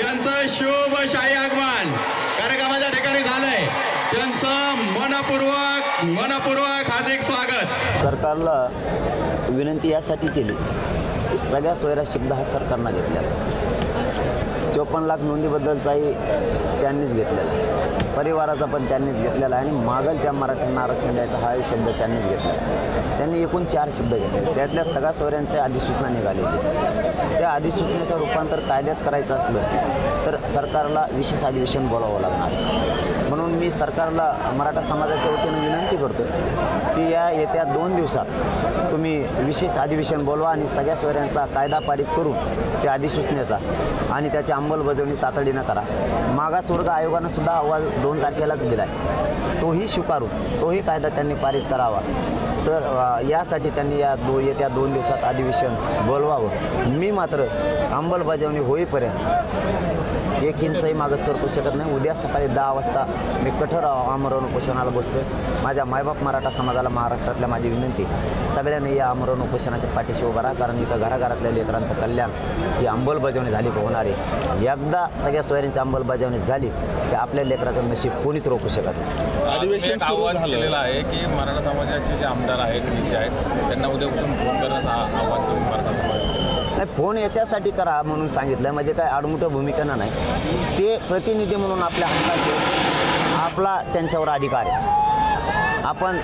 यांचं शुभशाही आगमन. कार्यक्रमाच्या ठिकाणी झालंय. त्यांचं मनपूर्वक मनपूर्वक हार्दिक स्वागत. सरकारला विनंती यासाठी केली. की सगळ्या सोयरा शब्द हा सरकारनं घेतलेला चोपन्न लाख नोंदीबद्दलचाही त्यांनीच घेतलेला परिवाराचा पण त्यांनीच घेतलेला आहे आणि मागल त्या मराठ्यांना आरक्षण द्यायचा हाही शब्द त्यांनीच घेतला त्यांनी एकूण चार शब्द घेतले. त्यातल्या सगळ्या सोयऱ्यांच्या अधिसूचना निघालेली त्या अधिसूचनेचं रूपांतर कायद्यात करायचं असलं तर सरकारला विशेष अधिवेशन बोलावं लागणार मी सरकारला मराठा समाजाच्या वतीनं विनंती करतो की या येत्या दोन दिवसात तुम्ही विशेष अधिवेशन बोलवा आणि सगळ्या सोयऱ्यांचा कायदा पारित करून त्या अधिसूचनेचा आणि त्याची अंमलबजावणी तातडीनं करा. मागासवर्ग आयोगानं सुद्धा अहवाल दोन तारखेलाच दिला आहे तोही स्वीकारून तोही कायदा त्यांनी पारित करावा. तर यासाठी त्यांनी या दो येत्या दोन दिवसात अधिवेशन बोलवावं. मी मात्र अंमलबजावणी होईपर्यंत एक इंचही मागं सरकू शकत नाही. उद्या सकाळी दहा वाजता मी कठोर आमरण उपोषणाला बसतोय. माझ्या मायबाप मराठा समाजाला महाराष्ट्रातल्या माझी विनंती सगळ्यांनी या आमरण उपोषणाच्या पाठीशी उभा राहा. कारण इथं घराघरातल्या लेकरांचं कल्याण ही अंमलबजावणी झाली होणार आहे? एकदा सगळ्या सोयऱ्यांची अंमलबजावणी झाली की आपल्या लेकराचं नशीब कोणीच रोखू शकत नाही. अधिवेशन आव्हान. केलेलं आहे की मराठा समाजाचे जे आमदार आहेत नेते आहेत त्यांना उद्यापासून फोन करण्याचं आ- आव्हान तुम्ही मराठा समाज नाही फोन याच्यासाठी करा म्हणून सांगितलं म्हणजे काय आडमुठं भूमिका नाही. ते प्रतिनिधी म्हणून आपल्या हक्काचे आपला त्यांच्यावर अधिकार आहे. आपण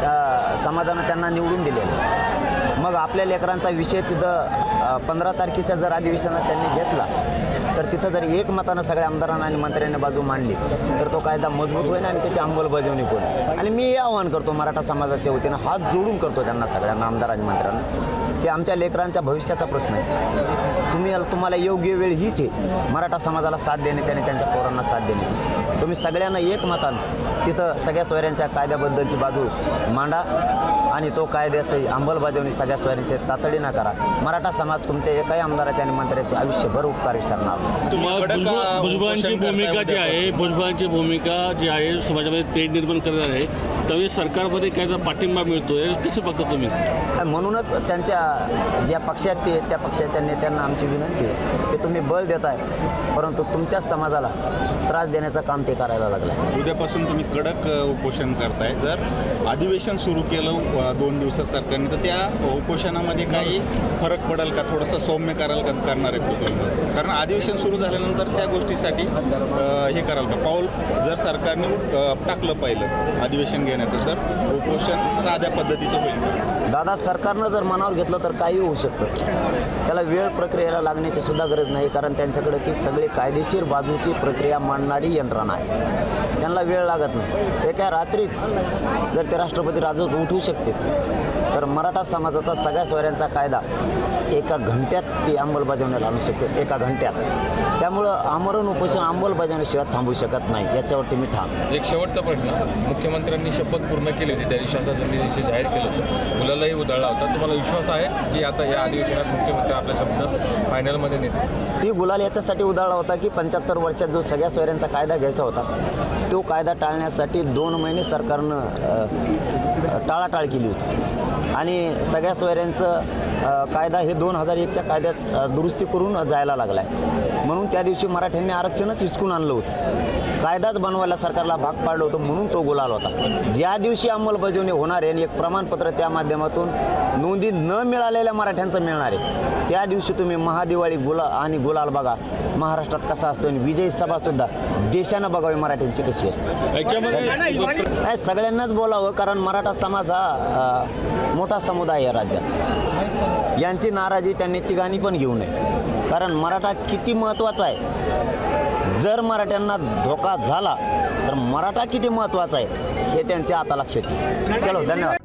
समाजानं त्यांना निवडून दिलेलं मग आपल्या लेकरांचा विषय तिथं पंधरा तारखेच्या जर अधिवेशनात त्यांनी घेतला तर तिथं जर एक मतानं सगळ्या आमदारांना आणि मंत्र्यांनी बाजू मांडली तर तो कायदा मजबूत होईल आणि त्याची अंमलबजावणी पण आणि मी हे आवाहन करतो मराठा समाजाच्या वतीनं हात जोडून करतो त्यांना सगळ्यांना आमदार आणि मंत्र्यांना की आमच्या लेकरांच्या भविष्याचा प्रश्न आहे. तुम्ही तुम्हाला योग्य वेळ हीच आहे. मराठा समाजाला साथ देण्याची आणि त्यांच्या पोरांना साथ देण्याची. तुम्ही सगळ्यांना एक मतानं तिथं सगळ्या सोयऱ्यांच्या कायद्याबद्दलची बाजू मांडा आणि तो कायद्याची अंमलबजावणी सगळ्या सोयऱ्यांची तातडीनं करा. मराठा समाज तुमच्या एकाही आमदाराचे आणि मंत्र्याचे आयुष्यभर उपकार विसरणार नाही. तुम्ही मग कडक, भुजबळ अ, भुजबळांची भूमिका जी आहे. भुजबळांची भूमिका जी आहे समाजामध्ये तेढ निर्माण करणार आहे त्यावेळी सरकारमध्ये काय पाठिंबा मिळतोय कसं बघता तुम्ही? म्हणूनच त्यांच्या ज्या पक्षात ते त्या पक्षाच्या नेत्यांना आमची विनंती आहे. की तुम्ही बळ देताय परंतु तुमच्याच समाजाला त्रास देण्याचं काम ते करायला लागलं आहे उद्यापासून तुम्ही कडक उपोषण करताय. जर अधिवेशन सुरू केलं दोन दिवसात सरकारने तर त्या उपोषणामध्ये काही फरक पडेल का? थोडंसं सौम्य कराल का करणार तुम्ही? कारण अधिवेशन सुरू झाल्यानंतर त्या गोष्टीसाठी हे कराल का? पाऊल जर सरकारने टाकलं पाहिलं अधिवेशन घेण्याचं तर उपोषण साध्या पद्धतीचं होईल. दादा सरकारनं जर मनावर घेतलं तर काही होऊ शकतं. त्याला वेळ प्रक्रियेला लागण्याची सुद्धा गरज नाही कारण त्यांच्याकडे ती सगळी कायदेशीर बाजूची प्रक्रिया मांडणारी यंत्रणा आहे. त्यांना वेळ लागत नाही. एका रात्रीत जर ते राष्ट्रपती राजवत उठू शकते तर मराठा समाजाचा सगळ्या सोयऱ्यांचा कायदा एका घंट्यात ती अंमलबजावणीला आणू शकते. एका घंट्यात. त्यामुळं आमरण उपोषण अंमलबजावणीशिवाय थांबू शकत नाही याच्यावरती मी ठाम एक शेवटचा प्रश्न. मुख्यमंत्र्यांनी शपथ पूर्ण केली होती त्या तुम्ही दिवशी जाहीर केलं होतं. मुलालाही उधळला होता. तुम्हाला विश्वास आहे की आता या अधिवेशनात मुख्यमंत्री आपला शब्द फायनलमध्ये नेते ती गुलाल याच्यासाठी उधाळला होता की पंच्याहत्तर वर्षात जो सगळ्या सोयऱ्यांचा कायदा घ्यायचा होता तो कायदा टाळण्यासाठी दोन महिने सरकारनं टाळाटाळ केली होती. आणि सगळ्या सोयऱ्यांचं कायदा हे दोन हजार एकच्या कायद्यात दुरुस्ती करून जायला लागला आहे म्हणून त्या दिवशी मराठ्यांनी आरक्षणच हिसकून आणलं होतं. कायदाच बनवायला सरकारला भाग पाडलं होतं म्हणून तो गुलाल होता. ज्या दिवशी अंमलबजावणी होणार आहे आणि एक प्रमाणपत्र त्या माध्यमातून नोंदी न मिळालेल्या मराठ्यांचं मिळणार आहे त्या दिवशी तुम्ही महादिवाळी गुला आणि गुलाल बघा. महाराष्ट्रात कसा असतो आणि विजयी सभासुद्धा देशानं बघावी मराठ्यांची कशी असते. सगळ्यांनाच बोलावं कारण मराठा समाज हा मोठा समुदाय आहे राज्यात. यांची नाराजी त्यांनी तिघांनी पण घेऊ नये. कारण मराठा किती महत्त्वाचा आहे. जर मराठ्यांना धोका झाला तर मराठा किती महत्त्वाचा आहे हे त्यांच्या आता लक्षात येईल. चलो धन्यवाद.